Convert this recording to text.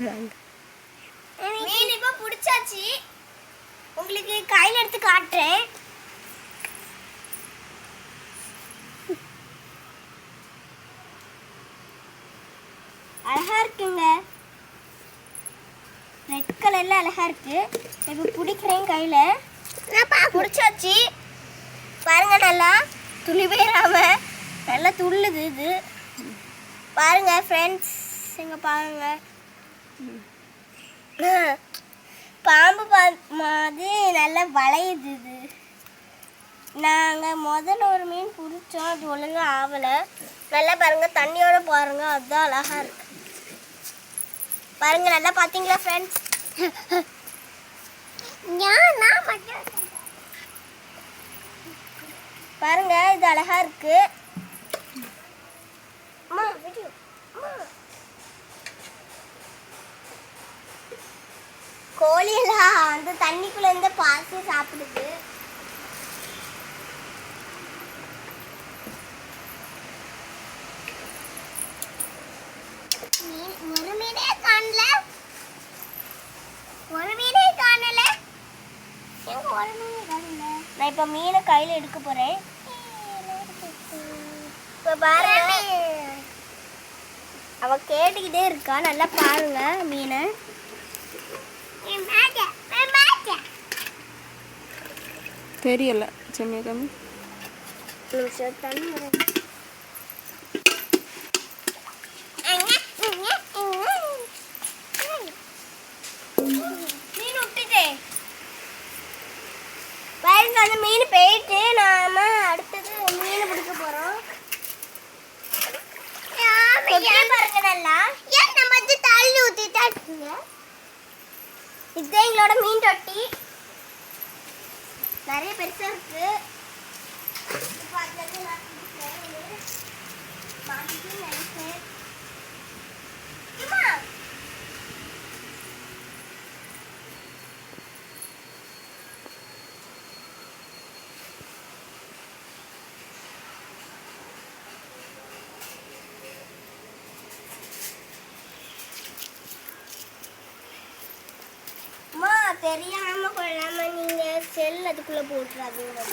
மீன் இப்போ பிடிச்சாச்சு. உங்களுக்கு கையில் எடுத்து காட்டுறேன். அழகா இருக்குங்க. ரெட் கலர்ல அழகா இருக்கு. இப்போ பிடிக்கிறேன் கையில. பிடிச்சாச்சு. பாருங்க நல்லா துணி போயிடாம நல்லா துள்ளுது இது. பாருங்க ஃப்ரெண்ட்ஸ் இங்கே பாருங்கள் பாம்பு பா மாதிரி நல்லா வளையுது இது. நாங்கள் முதல்ல ஒரு மீன் பிடிச்சோம் அது ஒழுங்கா ஆகலை நல்லா பாருங்க தண்ணியோட பாருங்க அதுதான் அழகா இருக்கு. பாருங்க நல்லா பார்த்தீங்களா ஃப்ரெண்ட்ஸ் பாருங்க இது அழகா இருக்கு. அம்மா, video. அம்மா. கோழி எல்லாம் அந்த தண்ணிக்குள்ள இருந்து பாசி சாப்பிடுது. ஒரு மீனே காணல. ஒரு மீனே காணல. எங்க ஒரு மீனே காணல. நான் இப்ப மீனை கையில எடுக்க போறேன். இப்ப பாருங்க அவ கேட்டுக்கிட்டே இருக்கா. நல்லா பாருங்க மீனை. தெரியல செம்மியா கம்மி நிமிஷம் மீன் பாருங்க அந்த மீன் போயிட்டு நாம அடுத்தது மீன் பிடிக்க போறோம் பாருங்க நல்லா ஏன் நம்ம தள்ளி ஊத்திட்டா இதுதான் எங்களோட மீன் தொட்டி நிறைய பெருசாக இருக்குது இப்ப அதுல நான் பிடிக்கிறேன். மாட்டிக்கிட்டு நினைச்சேன். அம்மா, அம்மா, தெரியாம கொள்ளாம நீங்க செல் அதுக்குள்ள போட்டுறாதீங்க.